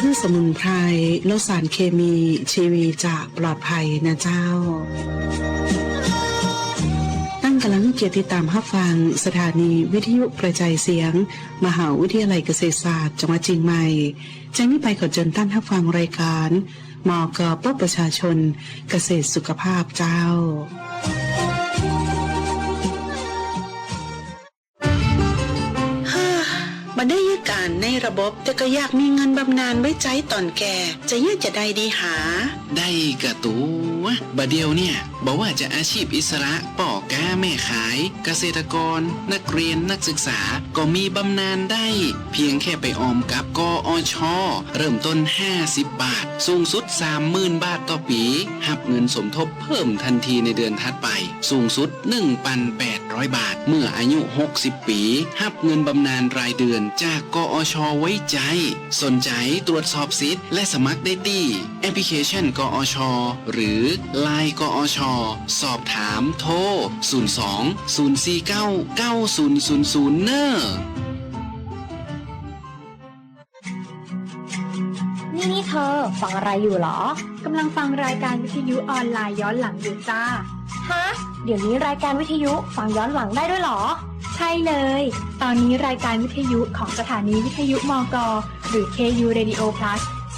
พืชสมุนไพรลดสารเคมีชีวีจากปลอดภัยนะเจ้า ตั้งกำลังเกียรติดตามรับฟัง สถานีวิทยุกระจายเสียง มหาวิทยาลัยเกษตรศาสตร์จังหวัดเชียงใหม่จะนี้ไปขอเชิญท่านรับฟังรายการมอกปประชาชนเกษตรสุขภาพเจ้าานในระบบแต่ก็อยากมีเงินบำนาญไว้ใจตอนแก่ จะยืดจะได้ดีหา ได้กระตู วบะเดียวเนี่ยบอกว่าจะอาชีพอิสระป่อก้าแม่ขาย เกษตรกร นักเรียนนักศึกษาก็มีบำนาญได้ เพียงแค่ไปออมกับกออชอเริ่มต้น 50 บาท สูงสุด 30,000 บาทต่อปีหับเงินสมทบเพิ่มทันทีในเดือนถัดไป สูงสุด 1,800 บาท เมื่ออายุ 60 ปีหับเงินบำนาญรายเดือนจากกออชอไว้ใจ สนใจตรวจสอบสิทธิ์และสมัครได้ที่แอปพลิเคชันกออชอหรือ Line กอช สอบถามโทร 02 049 9000 เนอะนี่นี่เธอ ฟังอะไรอยู่เหรอ กำลังฟังรายการวิทยุออนไลน์ย้อนหลังอยู่จ้า ฮะ เดี๋ยวนี้รายการวิทยุฟังย้อนหลังได้ด้วยเหรอ ใช่เลย ตอนนี้รายการวิทยุของสถานีวิทยุมกหรือ KU Radio Plus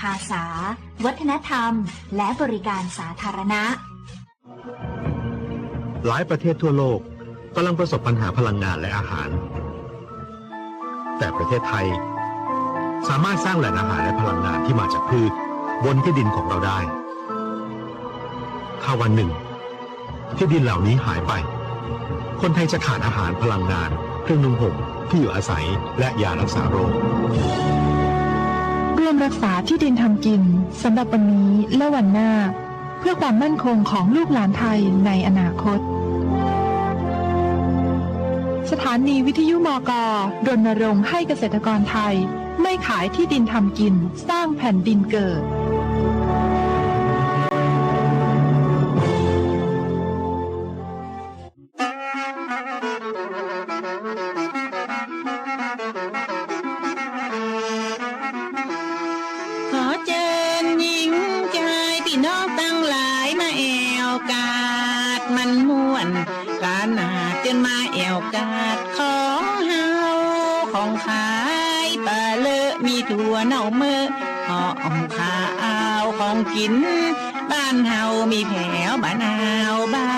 ภาษา วัฒนธรรม และบริการสาธารณะ หลายประเทศทั่วโลกกำลังประสบปัญหาพลังงานและอาหาร แต่ประเทศไทย สามารถสร้างแหล่งอาหารและพลังงานที่มาจากพืช บนที่ดินของเราได้ ถ้าวันหนึ่ง ที่ดินเหล่านี้หายไป คนไทยจะขาดอาหารพลังงาน เครื่องนุ่งห่มที่อยู่อาศัยและยารักษาโรคามรักษาที่ดินทำกินสำหรับวันนี้และวันหน้า เพื่อความมั่นคงของลูกหลานไทยในอนาคต สถานีวิทยุมกรณรงค์ให้เกษตรกรไทย ไม่ขายที่ดินทำกินสร้างแผ่นดินเกิด กาดมันม่วนการหนาจนมาแอวกาดของเฮาของขายปลาเลอะมีถั่วเน่าเมื่อหอมขาวของกิน บ้านเฮามีแผวบ้านเฮาบ้าน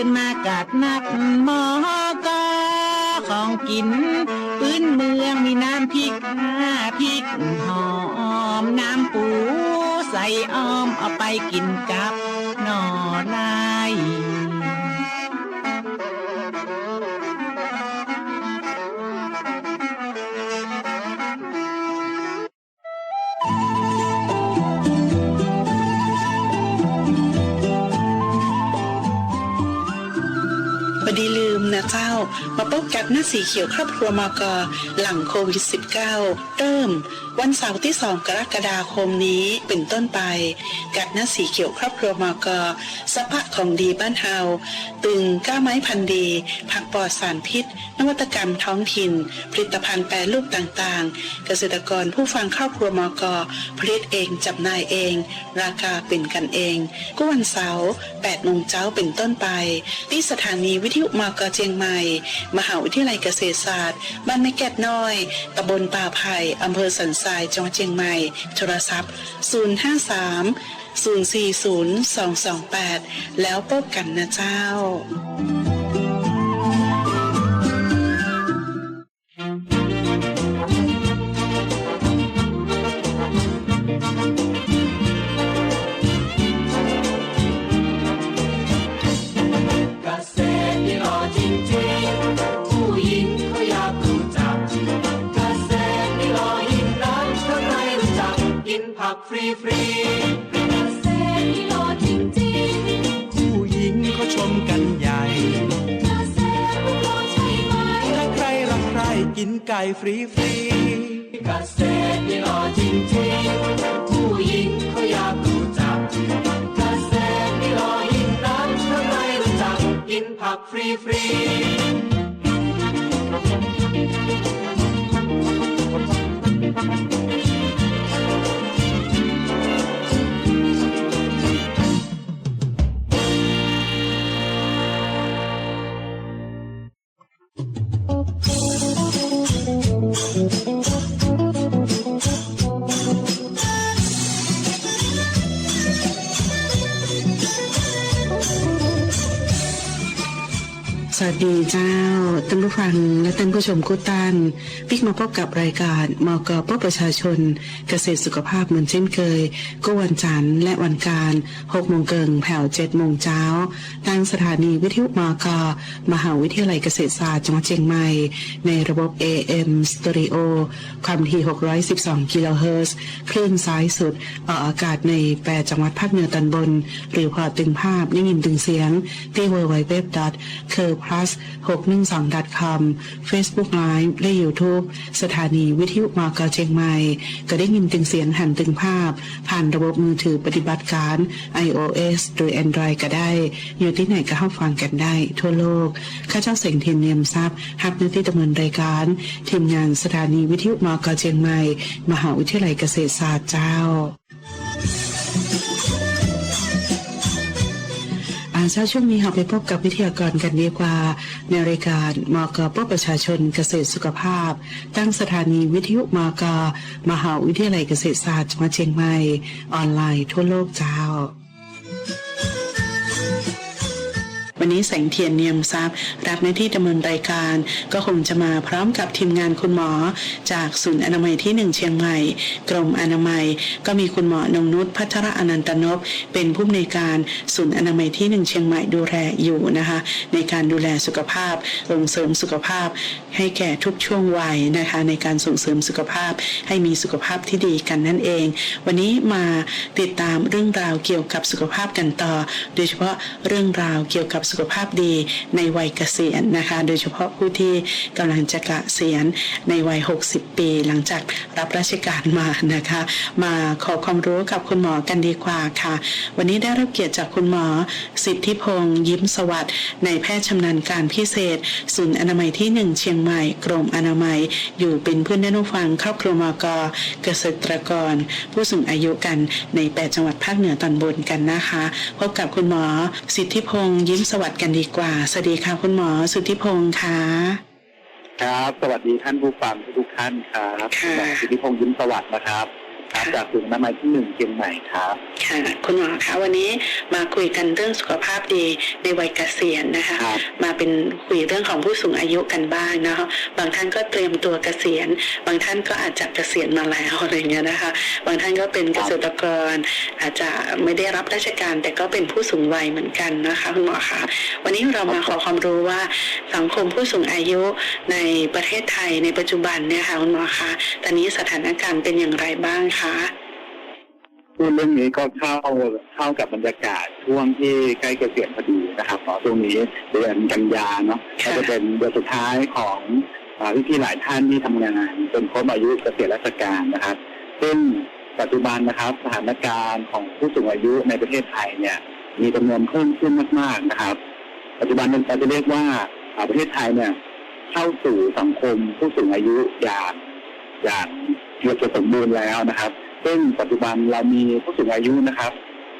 จนมากัดนักหมอกอของกินพื้นเมืองมีน้ำพริกหน้าพริกหอมน้ำปูใส่อ้อมเอาไปกินกับ มาพบกับหน้าสีเขียวครอบครัวมกหลังโควิด -19 เริ่ม วันเสาร์ที่ 2 กรกฎาคมนี้เป็นต้นไป กับหน้าสีเขียวครอบครัวมกสภาพของดีบ้านเฮาตึงก้าไม้พันธุ์ดี ผักปลอดสารพิษ นวัตกรรมท้องถิ่น ผลิตภัณฑ์แปรรูปต่างๆ เกษตรกรผู้ฟังครอบครัวมกผลิตเองจำหน่ายเอง ราคาเป็นกันเองก็วันเสาร์8โมงเช้าเป็นต้นไป ที่สถานีวิทยุมกเจียงใหม่มหาวิทยาลัยเกษตรศาสตร์ บ้านแม่แก้ดน้อย ตำบลป่าไผ่อำเภอสันทรายจังหวัดเชียงใหม่ โทรศัพท์ 053 040 228 แล้วพบกันนะเจ้า กษตรนี่หล่อจริงๆผู้หญิงเขาอยากรู้จักเกษตรนี่หล่อยิ่งนักทำไมรู้จักกินผักฟรีฟรี วัสดีเจ้าท่านผู้ฟังและท่านผู้ชมกุตันปิ๊กมาพบกับรายการมกปประชาชน เกษตรสุขภาพเหมือนเช่นเคย ก็วันจันทร์และวันการ6โมงเกิงแผ่ว7โมงเช้าทางสถานีวิทยุมกมหาวิทยาลัยเกษตรศาสตร์จังหวัดเชียงใหม่ ในระบบ AM Stereo ความถี่ 612 กิโลเฮิรตซ์คลื่นซ้ายสุดออกอากาศใน8จังหวัดภาคเหนือตอนบน หรือพอตึงภาพได้ยินตึงเสียงที่ www. c u r plus 612 com Facebook Live และ YouTube สถานีวิทยุมอกเชียงใหม่ ก็ได้ยินตึงเสียงหันตึงภาพ ผ่านระบบมือถือปฏิบัติการ iOS หรือ Android ก็ได้ อยู่ที่ไหนก็เข้าฟังกันได้ ทั่วโลก ข้าเจ้าเสียงเทียนเนียมทรัพย์ฮับหน้าที่ดำเนินรายการ ทีมงานสถานีวิทยุมอกเชียงใหม่ มหาวิทยาลัยเกษตรศาสตร์เจ้า อาเช้าช่วงนี้เราไปพบกับวิทยากรกันดีกว่า ในรายการมกปประชาชนเกษตรสุขภาพ ตั้งสถานีวิทยุมกมหาวิทยาลัยเกษตรศาสตร์จังหวัดเชียงใหม่ ออนไลน์ทั่วโลกเจ้า วันนี้แสงเทียนเนียมทรัพย์ รับหน้าที่ดำเนินรายการ ก็คงจะมาพร้อมกับทีมงานคุณหมอ จากศูนย์อนามัยที่หนึ่งเชียงใหม่ กรมอนามัย ก็มีคุณหมอนงนุชพัทรอนันตนพเป็นผู้อำนวยการศูนย์อนามัยที่หนึ่งเชียงใหม่ดูแลอยู่นะคะ ในการดูแลสุขภาพส่งเสริมสุขภาพ ให้แก่ทุกช่วงวัยนะคะในการส่งเสริมสุขภาพ ให้มีสุขภาพที่ดีกันนั่นเอง วันนี้มาติดตามเรื่องราวเกี่ยวกับสุขภาพกันต่อ โดยเฉพาะเรื่องราวเกี่ยวกับสุขภาพดีในวัยเกษียณนะคะ โดยเฉพาะผู้ที่กำลังจะเกษียณในวัย 60 ปีหลังจากรับราชการมานะคะ มาขอความรู้กับคุณหมอกันดีกว่าค่ะ วันนี้ได้รับเกียรติจากคุณหมอ สิทธิพงษ์ยิ้มสวัสดิ์ในแพทย์ชำนาญการพิเศษ ศูนย์อนามัยที่ 1 เชียงใหม่กรมอนามัย อยู่เป็นเพื่อนได้นุฟังครอบครัวมกเกษตรกร ผู้สูงอายุกันใน 8 จังหวัดภาคเหนือตอนบนกันนะคะ พบกับคุณหมอ สิทธิพงษ์ยิ้มสวัสดิ์กันดีกว่า สวัสดีค่ะคุณหมอสุทธิพงษ์ค่ะ ครับ สวัสดีท่านผู้ฟังทุกๆท่านครับค่ะหมอสิทธิพงษ์ยิ้มสวัสดิ์นะครับ ครับจากศูนย์อนามัยที่หนึ่งเชียงใหม่ครับ ค่ะ คุณหมอคะวันนี้มาคุยกันเรื่องสุขภาพดีในวัยเกษียณนะคะ ครับมาเป็นคุยเรื่องของผู้สูงอายุกันบ้างนะคะบางท่านก็เตรียมตัวเกษียณ บางท่านก็อาจจะเกษียณมาแล้วอะไรเงี้ยนะคะ บางท่านก็เป็นเกษตรกร อาจจะไม่ได้รับราชการแต่ก็เป็นผู้สูงวัยเหมือนกันนะคะคุณหมอคะวันนี้เรามาขอความรู้ว่าสังคมผู้สูงอายุในประเทศไทยในปัจจุบันเนี่ยค่ะคุณหมอคะตอนนี้สถานการณ์เป็นอย่างไรบ้างคะพูดเรื่องนี้ก็เข้าเข้ากับบรรยากาศช่วงที่ใกล้เกษียณพอดีนะครับเนาะช่วงนี้เดือนกันยาเนาะค่ะก็จะเป็นเดือนสุดท้ายของพี่าพี่ๆหลายท่านที่ทำงานจนครบอายุเกษียณราชการนะครับ ซึ่งปัจจุบันนะครับสถานการณ์ของผู้สูงอายุในประเทศไทยเนี่ย มีจำนวนเพิ่มขึ้นมากๆนะครับ ปัจจุบันเราจะเรียกว่าอ่าประเทศไทยเนี่ยเข้าสู่สังคมผู้สูงอายุอย่าง อย่างเกือบจะสมบูรณ์แล้วนะครับ ซึ่งปัจจุบันเรามีผู้สูงอายุนะครับ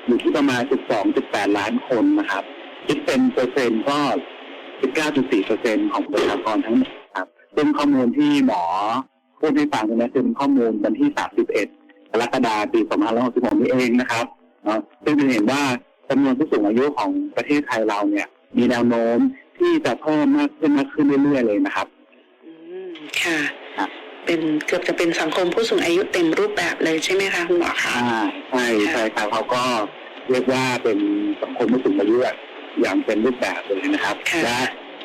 อยู่ที่ประมาณ 12.8 ล้านคนนะครับ คิดเป็นเปอร์เซ็นต์ก็ 19.4เปอร์เซ็นต์ของประชากรทั้งหมดครับซึ่งข้อมูลที่หมอพูดให้ฟังตรงนี้คือเป็นข้อมูลวันที่ 31 กรกฎาคม ปี2566นี่เองนะครับเนาะซึ่งจะเห็นว่าจำนวนผู้สูงอายุของประเทศไทยเราเนี่ย มีแนวโน้มที่จะเพิ่มมากขึ้นมากขึ้นเรื่อยๆเลยนะครับ อืม ค่ะ เป็นเกือบจะเป็นสังคมผู้สูงอายุเต็มรูปแบบเลยใช่ไหมคะคุณหมอคะอ่าใช่ใช่ครับเขาก็เรียกว่าเป็นสังคมผู้สูงอายุอย่างเป็นรูปแบบเลยนะครับค่ะและ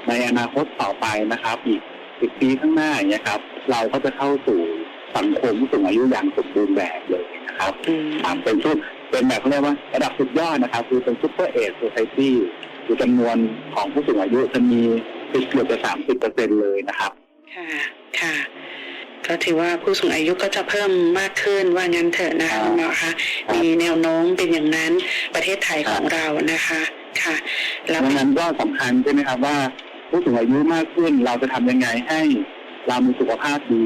ในอนาคตต่อไปนะครับ อีกสิบปีข้างหน้าอย่างเงี้ยครับ เราก็จะเข้าสู่สังคมผู้สูงอายุอย่างสมบูรณ์แบบเลยนะครับอืมอ่าเป็นชุดเป็นแบบเขาเรียกว่าระดับสุดยอดนะครับ คือเป็นซุปเปอร์เอ e โซซ i ตี้คือจำนวนของผู้สูงอายุจะมีติดเกือบจะสามสิบเปอร์เซ็นเลยนะครับ ค่ะ ค่ะ ก็ถือว่าผู้สูงอายุก็จะเพิ่มมากขึ้นว่างั้นเถอะนะคะคุณหมอคะมีแนวโน้มเป็นอย่างนั้นประเทศไทยของเรานะคะค่ะแล้วดังนั้นก็สำคัญใช่ไหมครับว่า ผู้สูงอายุมากขึ้นเราจะทำยังไงให้ เรามีสุขภาพดี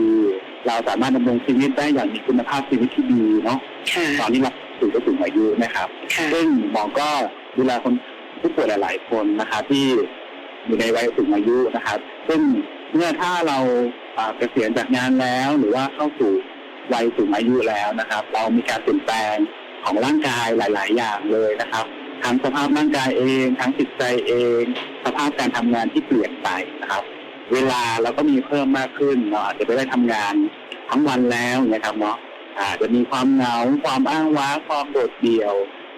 เราสามารถดำรงชีวิตได้อย่างมีคุณภาพชีวิตที่ดีเนาะค่ะตอนนี้เราสู่ผู้สูงอายุนะครับค่ะซึ่งหมอก็ดูแลคนผู้ป่วยหลาย ๆ คนนะครับที่อยู่ในวัยสูงอายุนะครับ ซึ่งเมื่อถ้าเราอ่า เกษียณจากงานแล้ว หรือว่าเข้าสู่วัยสูงอายุแล้วนะครับ เรามีการเปลี่ยนแปลงของร่างกายหลาย ๆ อย่างเลยนะครับ ทั้งสภาพร่างกายเอง ทั้งจิตใจเอง สภาพการทำงานที่เปลี่ยนไปนะครับ เวลาเราก็มีเพิ่มมากขึ้นเราอาจจะไม่ได้ทำงานทั้งวันแล้วนะครับเนาะอาจจะมีความเหงาความอ้างว้างความโดดเดี่ยว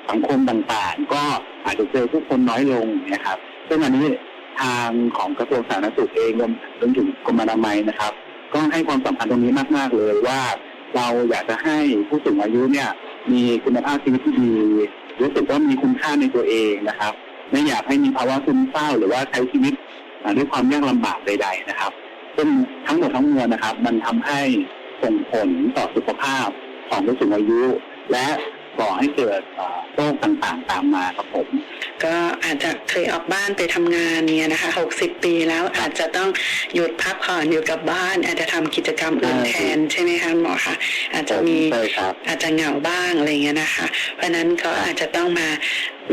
สังคมต่างๆ ก็อาจจะเจอผู้คนน้อยลงนะครับ ซึ่งอันนี้ ทางของกระทรวงสาธารณสุขเองรวมรวมถึงกรมอนามัยนะครับ ก็ให้ความสำคัญตรงนี้มากๆเลยว่า เราอยากจะให้ผู้สูงอายุเนี่ยมีคุณภาพชีวิตที่ดีรู้สึกว่ามีคุณค่าในตัวเองนะครับ ไม่อยากให้มีภาวะซึมเศร้าหรือว่าใช้ชีวิตด้วยความยากลำบากใด ๆนะครับซึ่งทั้งหมดทั้งมวลนะครับ มันทำให้ส่งผลต่อสุขภาพของผู้สูงอายุ และ ก่อให้เกิดเอ่อโรคต่างๆตามมาครับผม ก็อาจจะเคยออกบ้านไปทำงานเนี่ยนะคะหกสิบปีแล้วอาจจะต้องหยุดพักผ่อนอยู่กับบ้าน อาจจะทำกิจกรรมอื่นใช่แทนใช่ไหมคะหมอคะอาจจะมีใช่ครับอาจจะเหงาบ้างอะไรเงี้ยนะคะ เพราะฉะนั้นก็อาจจะต้องมา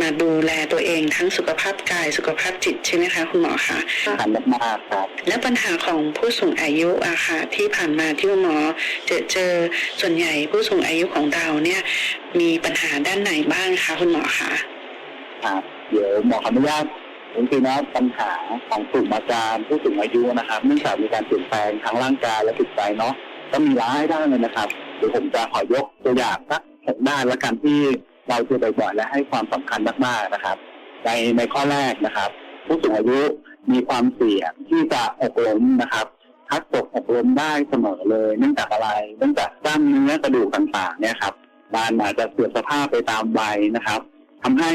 มาดูแลตัวเองทั้งสุขภาพกายสุขภาพจิตใช่ไหมคะคุณหมอคะสำคัญมากๆครับ และปัญหาของผู้สูงอายุอะค่ะที่ผ่านมาที่คุณหมอเจอเจอส่วนใหญ่ผู้สูงอายุของเราเนี่ย มีปัญหาด้านไหนบ้างคะคุณหมอคะครับเดี๋ยวหมอขออนุญาตจริงๆนะปัญหาของกลุ่มอาการผู้สูงอายุนะครับเนื่องจากมีการเปลี่ยนแปลงทั้งร่างกายและจิตใจเนาะก็มีหลายด้านเลยนะครับเดี๋ยวผมจะขอยกตัวอย่างสักหกด้านละกันที่ เราเจอบ่อยๆและให้ความสำคัญมากๆนะครับ ในในข้อแรกนะครับ ผู้สูงอายุมีความเสี่ยงที่จะอกล้มนะครับพัดตกอกล้มได้เสมอเลย เนื่องจากอะไรเนื่องจากกล้ามเนื้อกระดูกต่างๆ เนี่ยครับมันอาจจะเสื่อมสภาพไปตามวัยนะครับทำให้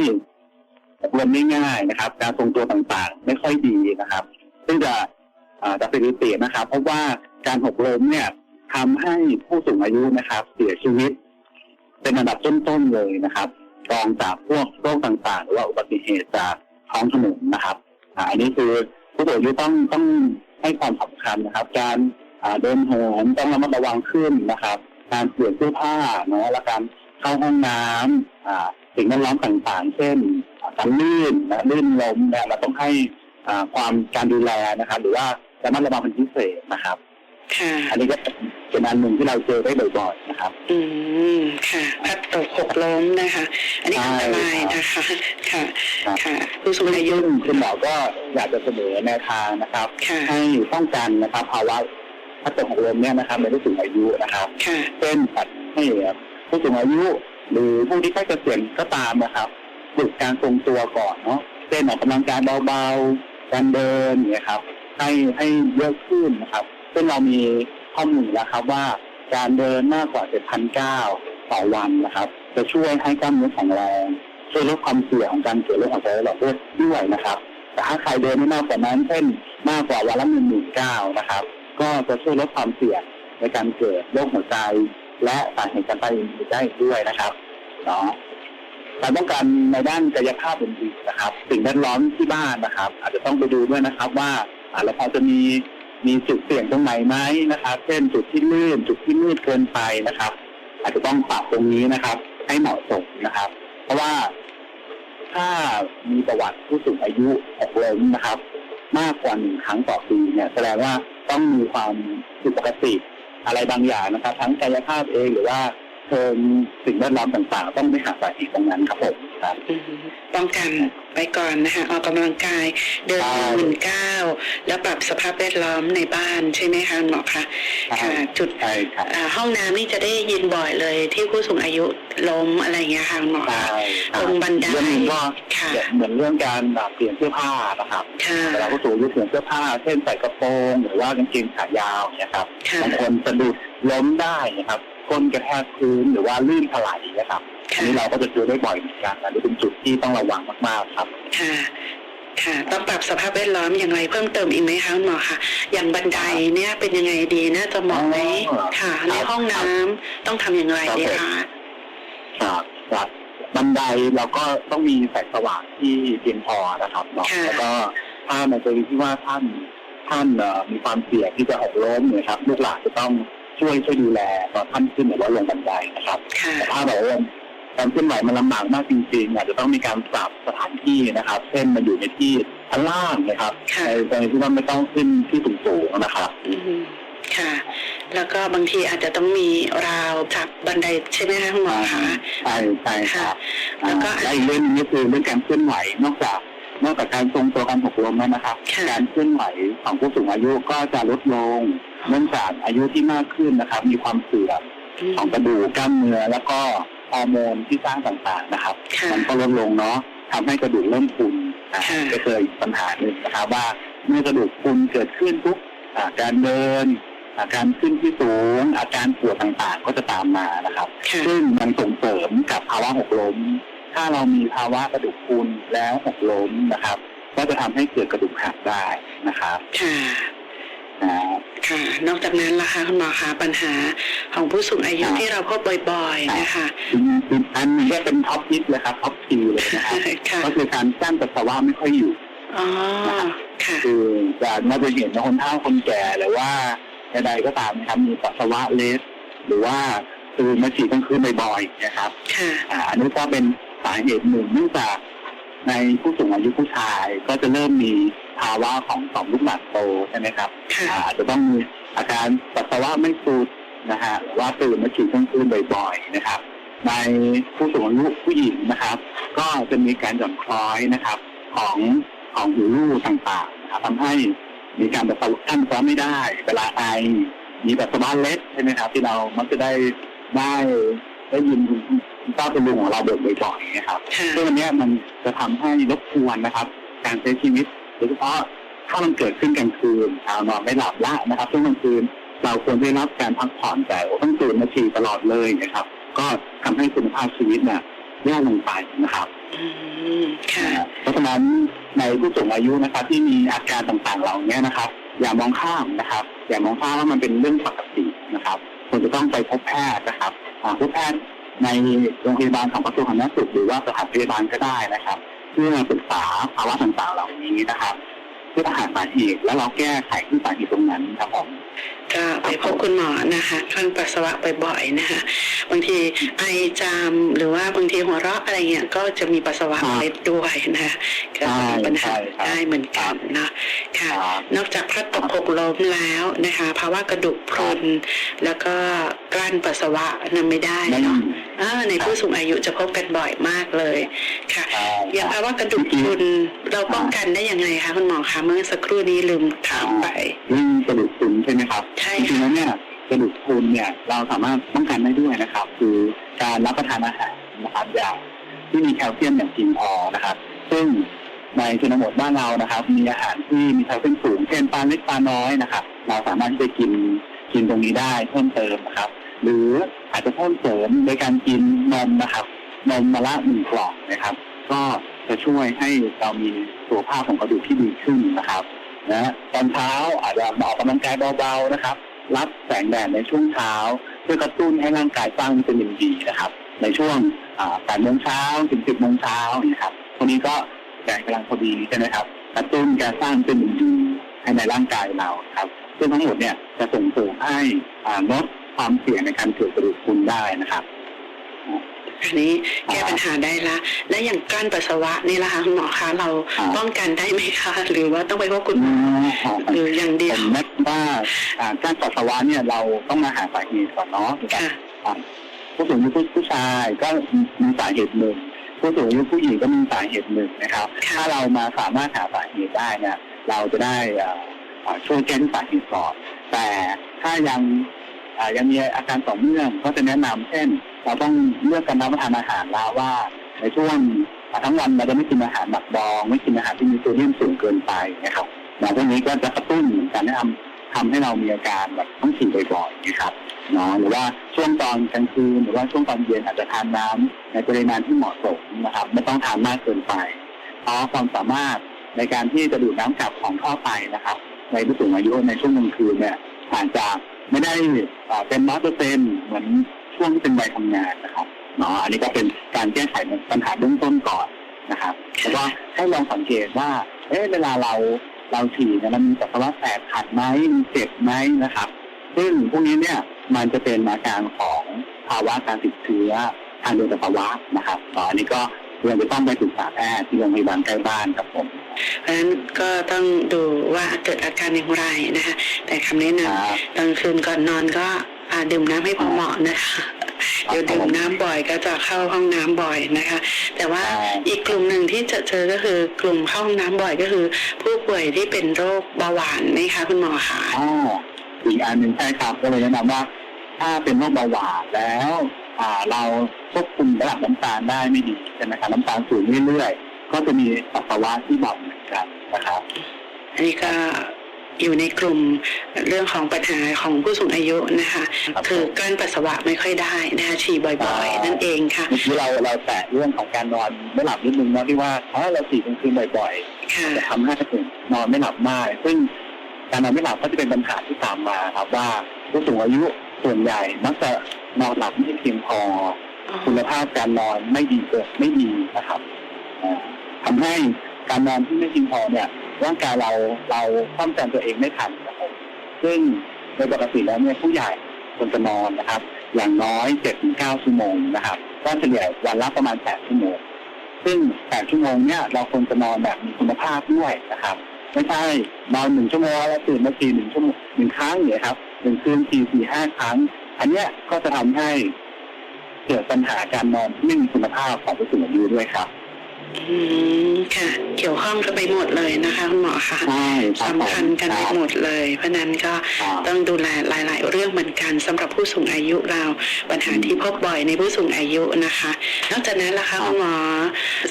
อกล้มได้ง่ายนะครับ การทรงตัวต่างๆ ไม่ค่อยดีนะครับ ซึ่งจะอ่าจะเป็นสถิตินะครับ เพราะว่าการหกล้มเนี่ยทำให้ผู้สูงอายุนะครับ เสียชีวิต เป็นอันดับต้นๆเลยนะครับรองจากพวกโรคต่างๆ หรือว่าอุบัติเหตุจากท้องถนนนะครับอันนี้คือผู้สูงอายุต้องต้องให้ความสำคัญนะครับ การเดินเหินต้องระมัดระวังขึ้นนะครับ การเปลี่ยนเสื้อผ้าเนาะและการเข้าห้องน้ำอ่าสิ่งแวดล้อมต่างๆ เช่นการลื่นนะลื่นล้มเนี่ยเราต้องให้ความการดูแลนะครับ หรือว่าระมัดระวังเป็นพิเศษนะครับ ค่ะอันนี้ก็เป็นอันหนึ่งที่เราเจอได้บ่อยๆนะครับ อืมค่ะพัดตกหกล้มนะคะ อันนี้ใช่อันตรายนะคะ ค่ะครับค่ะผู้สูงอายุซึ่งคุณหมอก็อยากจะเสนอแนวทางนะครับค่ะให้ป้องกันนะครับภาวะพัดตกของลมเนี่ยนะครับในผู้สูงอายุนะครับค่ะเช่นตัดให้ผู้สูงอายุ หรือผู้ที่ใกล้เกษียณก็ตามนะครับฝึกการทรงตัวก่อนเนาะเช่นออกกำลังกายเบาๆการเดินเนี่ยครับ ให้ให้เยอะขึ้นนะครับ ซึ่งเรามีข้อมูลแล้วครับว่าการเดินมากกว่า7,900ต่อวันนะครับ จะช่วยให้กล้ามเนื้อแข็งแรงช่วยลดความเสี่ยงของการเกิดโรคหัวใจและหลอดเลือดด้วยนะครับ แต่ถ้าใครเดินไม่มากกว่านั้น เช่นมากกว่าวันละหนึ่งหมื่นเก้านะครับ ก็จะช่วยลดความเสี่ยงในการเกิดโรคหัวใจ และสาเหตุการตายอื่นๆได้ด้วยนะครับเนาะการป้องกันในด้านกายภาพอื่นๆนะครับ สิ่งแวดล้อมที่บ้านนะครับ อาจจะต้องไปดูด้วยนะครับว่าอ่าเราพอจะมี มีจุดเสี่ยงตรงไหนไหมนะครับ เช่นจุดที่ลื่นจุดที่มืดเกินไปนะครับ อาจจะต้องปรับตรงนี้นะครับ ให้เหมาะสมนะครับ เพราะว่าถ้ามีประวัติผู้สูงอายุหกล้มนะครับ มากกว่าหนึ่งครั้งต่อปีเนี่ย แสดงว่าต้องมีความผิดปกติอะไรบางอย่างนะครับ ทั้งกายภาพเองหรือว่า เชิงสิ่งแวดล้อมต่างๆ ต้องไปหาสาเหตุตรงนั้นครับผมครับอืมป้องกันไปก่อนนะคะออกกำลังกายเดินใช่หมื่นเก้าแล้วปรับสภาพแวดล้อมในบ้านใช่ไหมคะหมอคะค่ะจุดใช่ครับอ่าห้องน้ำนี่จะได้ยินบ่อยเลยที่ผู้สูงอายุล้มอะไรอย่างเงี้ยค่ะหมอใช่คะครับตรงบันไดเรื่องหนึงก็ค่ะเหมือนเรื่องการเปลี่ยนเสื้อผ้านะครับค่ะเวลาผู้สูงอายุเปลี่ยนเสื้อผ้า เช่นใส่กระโปรงหรือว่ากางเกงขายาวเนี่ยครับค่ะบางคนสะดุดล้มได้นะครับ ก้นกระแทกพื้นหรือว่าลื่นถลายนะครับอันค่ะนี้เราก็จะเจอได้บ่อยเหมือนกันอันนี้เป็นจุดที่ต้องระวังมากๆครับ ค่ะค่ะต้องปรับสภาพแวดล้อมอย่างไรเพิ่มเติมอีกไหมคะคุณหมอคะอย่างบันไดเนี่ยเป็นยังไงดีน่าจะเหมาะไหมอ๋อค่ะครับในห้องน้ำต้องทำอย่างไรดีคะครับครับบันไดเราก็ต้องมีแสงสว่างที่เพียงพอนะครับเนาะค่ะแล้วก็ถ้าในกรณีที่ว่าท่านท่านเอ่อมีความเสี่ยงที่จะหกล้มเนี่ยครับลูกหลานจะต้อง ช่วยช่วยดูแลตอนท่านขึ้นหรือว่าลงบันไดนะครับค่ะแต่ถ้าแบบว่าการเคลื่อนไหวมันลำบากมากจริงๆอาจจะต้องมีการปรับสถานที่นะครับ เช่นมาอยู่ในที่ชั้นล่างนะครับค่ะในกรณีที่ว่าไม่ต้องขึ้นที่สูงๆนะครับอืมค่ะ แล้วก็บางทีอาจจะต้องมีราวจับบันไดใช่ไหมคะคุณหมอคะใช่ใช่ครับค่ะแล้วก็อ่าและอีกเรื่องหนึงก็คือเรื่องการเคลื่อนไหวนอกจาก นอกจากการทรงตัวการหกล้มแล้วนะครับค่ะ การเคลื่อนไหวของผู้สูงอายุก็จะลดลงเนื่องจากอายุที่มากขึ้นนะครับ มีความเสื่อมมของกระดูกกล้ามเนื้อแล้วก็ฮอร์โมนที่สร้างต่างๆนะครับ ค่ะ มันก็ลดลงเนาะทำให้กระดูกเริ่มพุนอ่าค่ะ ก็เคยปัญหาหนึ่งนะครับว่าเมื่อกระดูกพุนเกิดขึ้นปุ๊บอ่าการเดินอาการขึ้นที่สูง อาการปวดต่างๆ ก็จะตามมานะครับ ค่ะ ซึ่งมันส่งเสริมกับภาวะหกล้ม ถ้าเรามีภาวะกระดูกพรุนแล้วหกล้มนะครับ ก็จะทำให้เกิดกระดูกหักได้นะครับค่ะอ่าค่ะ นอกจากนั้นล่ะคะคุณหมอคะปัญหาของผู้สูงอายุครับที่เราพบบ่อยๆนะคะจริงๆอันนี้ก็เป็นท็อปฮิตเลยครับท็อปทีเลยนะครับค่ะก็คือการกั้นปัสสาวะไม่ค่อยอยู่อ๋อค่ะคือจะน่าจะเห็นคนเฒ่าคนแก่หรือว่าใดๆก็ตามนะครับมีปัสสาวะเล็ดหรือว่าตื่นมาฉี่กลางคืนบ่อยๆนะครับค่ะอ่าอันนี้ก็เป็นสาเหตุหนึ่งเนื่องจากในผู้สูงอายุผู้ชายก็จะเริ่มมีภาวะของต่อมลูกหมากโตใช่ไหมครับค่ะอ่าอาจจะต้องมีอาการปัสสาวะไม่สุดนะฮะหรือว่าตื่นมาฉี่กลางคืนบ่อยๆนะครับ ในผู้สูงอายุผู้หญิงนะครับ ก็จะมีการหย่อนคล้อยนะครับ ของของหูรูต่างๆนะครับทำให้มีการปัสสาวะกั้นปัสสาวะไม่ได้เวลาไอมีปัสสาวะเล็ดใช่ไหมครับ ที่เรามักจะได้ได้ได้ยิน คุณป้าเป็นลุงของเราบ่อยๆนะครับค่ะซึ่งอันเนี้ยมันจะทำให้รบกวนนะครับ การใช้ชีวิตโดยเฉพาะถ้ามันเกิดขึ้นกลางคืนชาวนอนไม่หลับละนะครับช่วงกลางคืนเราควรได้รับการพักผ่อนแต่ต้องตื่นมาฉี่ตลอดเลยนะครับ ก็ทำให้คุณภาพชีวิตเนี่ยแย่ลงไปนะครับอืมค่ะเพราะฉะนั้นในผู้สูงอายุนะครับ ที่มีอาการต่างๆเหล่านี้นะครับ อย่ามองข้ามนะครับ อย่ามองข้ามว่ามันเป็นเรื่องปกตินะครับควรจะต้องไปพบแพทย์นะครับอ่าพบแพทย์ ในโรงพยาบาลของกระทรวงสาธารณสุขหรือว่าสถานพยาบาลก็ได้นะครับ เพื่อปรึกษาภาวะต่างๆเหล่านี้นะครับ เพื่อหาสาเหตุแล้วเราแก้ไขที่สาเหตุตรงนั้นครับผม ก็ไปพบคุณหมอนะคะคลั่นปัสสาวะบ่อยๆนะคะ บางทีไอจามหรือว่าบางทีหัวเราะอะไรเงี้ยก็จะมีปัสสาวะครับเล็ดด้วยนะคะก็จะมีปัญหาใช่ครับได้เหมือนกันเนาะค่ะครับนอกจากพลัดตกหกล้มแล้วนะคะภาวะกระดูกพรุนแล้วก็กลั้นปัสสาวะนั้นไม่ได้ไม่เนาะมีอ่าในผู้สูงอายุจะพบกันบ่อยมากเลยค่ะใช่อย่างภาวะกระดูกพรุนเราป้องกันได้ยังไงคะคุณหมอคะเมื่อสักครู่นี้ลืมถามไปเรื่องกระดูกพรุนใช่ไหมครับใช่จริงๆแล้วเนี่ยกระดูกพรุนเนี่ยเราสามารถป้องกันได้ด้วยนะครับ คือการรับประทานอาหารนะครับอย่างที่มีแคลเซียมอย่างเพียงพอนะครับ ซึ่งในชนบทบ้านเรานะครับ มีอาหารที่มีแคลเซียมสูงเช่นปลาเล็กปลาน้อยนะครับ เราสามารถที่จะกินกินตรงนี้ได้เพิ่มเติมนะครับ หรืออาจจะเพิ่มเสริมโดยการกินนมนะครับนมมาละหนึ่งกล่องนะครับ ก็จะช่วยให้เรามีสุขภาพของกระดูกที่ดีขึ้นนะครับ นะตอนเช้าอาจจะออกกำลังกายเบาๆนะครับ รับแสงแดดในช่วงเช้า เพื่อกระตุ้นให้ร่างกายสร้างวิตามินดีนะครับ ในช่วงแปดโมงเช้าถึงสิบโมงเช้านี่ครับตรงนี้ก็แดดกำลังพอดีใช่ไหมครับ กระตุ้นการสร้างวิตามินดีให้ในร่างกายเราครับ ซึ่งทั้งหมดเนี่ยจะส่งเสริมให้ลดความเสี่ยงในการเกิดกระดูกพรุนได้นะครับ อันนี้แก้ปัญหาได้ละ และอย่างกลั้นปัสสาวะนี่ละคะคุณหมอคะเราครับป้องกันได้ไหมคะ หรือว่าต้องไปพบคุณหมอหรืออย่างเดีผยวมนึกว่าอ่าการปัสสาวะเนี่ยเราต้องมาหาสาเหตุก่อนเนาะค่ะอ่าผู้สูงอายุผู้ผู้ชายก็มีสาเหตุหนึ่งผู้สูงอายุผู้หญิงก็มีสาเหตุหนึ่งนะครับค่ะถ้าเรามาสามารถหาสาเหตุได้เนี่ยเราจะได้อ่าอ่าช่วยแก้ที่สาเหตุก่อนแต่ถ้ายังอ่า ยังมีอาการต่อเนื่องก็จะแนะนำเช่น เราต้องเลือกการรับประทานอาหารแล้วว่า ในช่วงทั้งวันเราจะไม่กินอาหารหมักดอง ไม่กินอาหารที่มีโซเดียมสูงเกินไปนะครับแต่พวกนี้ก็จะกระตุ้นการทำทำให้เรามีอาการแบบต้องฉี่บ่อยๆนะครับเนาะหรือว่าช่วงตอนกลางคืนหรือว่าช่วงตอนเย็นอาจจะทานน้ำในปริมาณที่เหมาะสมนะครับ ไม่ต้องทานมากเกินไป เพราะความสามารถในการที่จะดูดน้ำกลับของท่อไตนะครับ ในผู้สูงอายุในช่วงกลางคืนเนี่ยอาจจะ ไม่ได้เป็นร้อยเปอร์เซ็นเหมือนช่วงที่เป็นวัยทำงานนะครับเนาะอันนี้ก็เป็นการแก้ไขปัญหาเบื้องต้นก่อนนะครับแล้วก็ให้ลองสังเกตว่า เอ๊ะเวลาเราเราฉี่เนี่ยมันมีปัสสาวะแตกขัดไหมมีเจ็บไหมนะครับ ซึ่งพวกนี้เนี่ยมันจะเป็นอาการของภาวะการติดเชื้อทางเดินปัสสาวะนะครับอ๋ออันนี้ก็ควรจะต้องไปปรึกษาแพทย์ที่โรงพยาบาลใกล้บ้านครับผม เพราะฉะนั้นก็ต้องดูว่าเกิดอาการอย่างไรนะคะ แต่คำแนะนครับำตอนคืนก่อนนอนก็อ่าดื่มน้ำให้พอเหมาะนะคะเดี๋ยวดื่มน้ำบ่อยก็จะเข้าห้องน้ำบ่อยนะคะ แต่ว่าครับอีกกลุ่มหนึ่งที่จะเจอก็คือกลุ่มเข้าห้องน้ำบ่อยก็คือ ผู้ป่วยที่เป็นโรคเบาหวานไหมคะคุณหมอคะอ๋ออีกอันหนึ่งใช่ครับก็เลยแนะนำว่า ถ้าเป็นโรคเบาหวานแล้ว อ่าเราควบคุมระดับน้ำตาลได้ไม่ดีใช่ไหมครับน้ำตาลสูงเรื่อยๆ ก็จะมีปัสสาวะที่เบาเหมือนกันนะครับอันนี้ก็อยู่ในกลุ่มเรื่องของปัญหาของผู้สูงอายุนะคะครับคือกลั้นปัสสาวะไม่ค่อยได้นะคะฉี่บ่อยๆ นั่นเองค่ะเมื่อกี้เราเราแตะเรื่องของการนอนไม่หลับนิดนึงนะที่ว่าถ้าเราฉี่กลางคืนบ่อยค่ะๆจะทำให้นอนไม่หลับมาก ซึ่งการนอนไม่หลับก็จะเป็นปัญหาที่ตามมาครับว่าผู้สูงอายุส่วนใหญ่มักจะนอนหลับไม่เพียงพอ คุณภาพการนอนไม่ดีเกิดไม่ดีนะครับ อ่าทำให้การนอนที่ไม่เพียงพอเนี่ยร่างกายเราเราซ่อมแซมตัวเองไม่ทันนะครับซึ่งโดยปกติแล้วเนี่ยผู้ใหญ่ควรจะนอนนะครับ อย่างน้อย7จ็ดถึงเก้าชั่วโมงนะครับก็เฉลี่ยวันละประมาณ8ชั่วโมง ซึ่ง8ชั่วโมงเนี่ยเราควรจะนอนแบบมีคุณภาพด้วยนะครับไม่ใช่นอนหนึ่งชั่วโมงแล้วตื่นมาทีหนึ่งชั่วโมงหนึ่งครั้งเนี่ยครับหนึ่งคืนทีสี่ห้าครั้ง อันเนี้ยก็จะทำให้เกิดปัญหาการนอนที่ไม่มีคุณภาพของผู้สูงอายุด้วยครับ อืมค่ะ เกี่ยวข้องกันไปหมดเลยนะคะคุณหมอคะใช่ครับผมสำคัญกันไปหมดเลย เพราะฉะนั้นก็ครับต้องดูแลหลาย ๆ เรื่องเหมือนกันสำหรับผู้สูงอายุเราปัญหาที่พบบ่อยในผู้สูงอายุนะคะ นอกจากนั้นล่ะคะคุณหมอ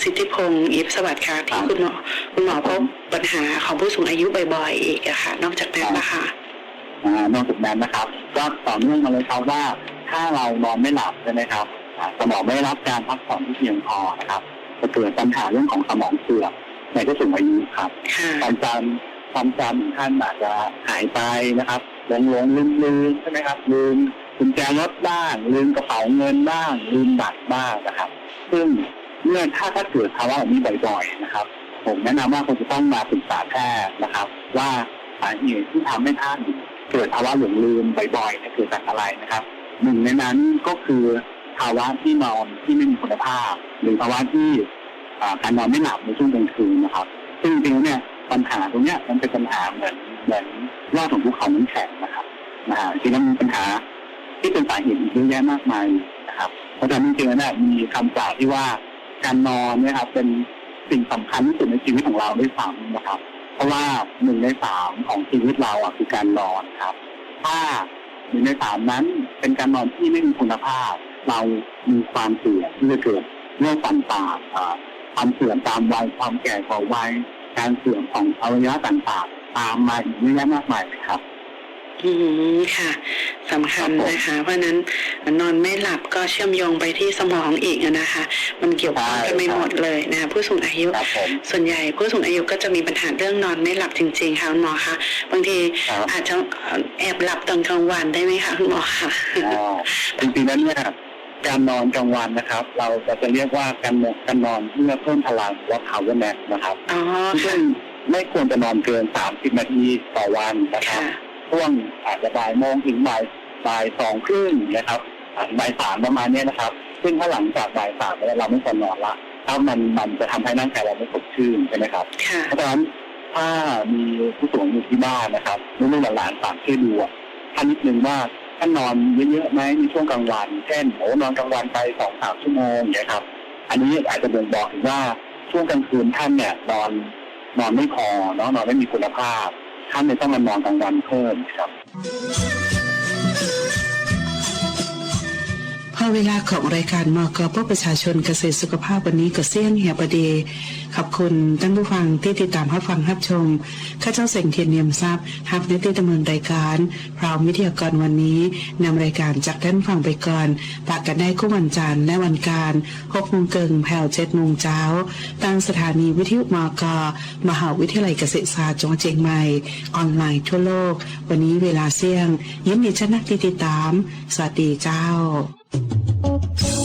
สิทธิพงศ์อิฟสวัสดิ์ค่ะที่คุณหมอคุณหมอพบปัญหาของผู้สูงอายุบ่อย ๆ อีกอะค่ะ นอกจากนั้นล่ะคะอ่านอกจากนั้นนะครับ ก็ต่อเนื่องมาเลยครับว่าถ้าเรานอนไม่หลับใช่ไหมครับอ่าสมองไม่ได้รับการพักผ่อนที่เพียงพอนะครับ จะเกิดปัญหาเรื่องของสมองเสื่อมในผู้สูงอายุครับค่ะความจำความจำของท่านอาจจะหายไปนะครับหลงหลงลืมลืมใช่ไหมครับ ลืมกุญแจรถบ้างลืมกระเป๋าเงินบ้างลืมบัตรบ้างนะครับ ซึ่งเมื่อถ้าถ้าเกิดภาวะแบบนี้บ่อยๆนะครับ ผมแนะนำว่าควรจะต้องมาปรึกษาแพทย์นะครับ ว่าสาเหตุที่ทำให้ท่านเกิดภาวะหลงลืมบ่อยๆเนี่ยเกิดจากอะไรนะครับ หนึ่งในนั้นก็คือ ภาวะที่นอนที่ไม่มีคุณภาพ หรือภาวะที่การนอนไม่หลับในช่วงกลางคืนนะครับ ซึ่งจริงๆเนี่ยปัญหาตรงเนี้ยมันเป็นปัญหาเหมือนเหมือนยอดของภูเขาน้ำแข็งนะครับนะฮะจริงๆแล้วมีปัญหาที่เป็นสาเหตุเยอะแยะมากมายนะครับเพราะฉะนั้นจริงๆเนี่ยมีคำกล่าวที่ว่าการนอนเนี่ยครับเป็นสิ่งสำคัญที่สุดในชีวิตของเราด้วยซ้ำนะครับ เพราะว่าหนึ่งในสามของชีวิตเราอะคือการนอนครับ ถ้าหนึ่งในสามนั้นเป็นการนอนที่ไม่มีคุณภาพ เรามีความเสี่ยงที่จะเกิดโรคต่างๆอ่าความเสื่อมตามวัยความแก่กว่าวัยการเสื่อมของอวัยวะต่างๆ ตามมาอีกเยอะแยะมากมายเลยครับอืมค่ะสำคัญนะคะ เพราะฉะนั้นนอนไม่หลับก็เชื่อมโยงไปที่สมองอีกอะนะคะ มันเกี่ยวข้องกันไปหมดเลยนะคะผู้สูงอายุครับผมส่วนใหญ่ผู้สูงอายุก็จะมีปัญหาเรื่องนอนไม่หลับจริง ๆ ค่ะคุณหมอคะบางทีครับอาจจะแอบหลับตอนกลางวันได้ไหมคะคุณหมอคะอ่าจริงๆแล้วเนี่ย การนอนกลางวันนะครับ เราจะจะเรียกว่าการนอนการนอนเพื่อเพิ่มพลังหรือว่า power nap นะครับอ๋อซึ่ค่ะงไม่ควรจะนอนเกิน 30 นาทีต่อวันนะครับค่ะช่วงอาจจะบ่ายโมงถึงบ่ายบ่ายสองครึ่งนะครับอ่าบ่ายสามประมาณเนี้ยนะครับ ซึ่งถ้าหลังจากบ่ายสามแล้วเราไม่ควรนอนละถ้ามันมันจะทำให้ร่างกายเราไม่สดชื่นใช่ไหมครับค่ะเพราะฉะนั้นถ้ามีผู้สูงอายุที่บ้านนะครับลูกๆหลานๆฝากช่วยดูอะท่านนิดนึงว่า ท่านนอนเยอะๆไหมในช่วงกลางวัน เช่นโอ้นอนกลางวันไปสองสามชั่วโมงอย่างเนี่ยครับ อันนี้อาจจะบ่งบอกถึงว่าช่วงกลางคืนท่านเนี่ยนอนนอนไม่พอเนาะนอนไม่มีคุณภาพ ท่านเลยต้องมานอนกลางวันเพิ่มครับ พอเวลาของรายการมกพบประชาชนเกษตรสุขภาพวันนี้ก็เสี่ยงเหียประเดขอบคุณท่านผู้ฟังที่ติดตามรับฟังรับชม ข้าเจ้าเสียงเทียนเนียมทรัพย์ฮับในติดำเนินรายการ พร้อมวิทยากรวันนี้นำรายการจากท่านฟังไปก่อนปากกันได้คู่วันจันทร์และวันการ6โมงเกิงแผ่ว7โมงเช้าตั้งสถานีวิทยุมกมหาวิทยาลัยเกษตรศาสตร์จังหวัดเชียงใหม่ออนไลน์ทั่วโลก วันนี้เวลาเสี่ยง ยิ้มดีชนะที่ติดตาม สวัสดีเจ้า おっか。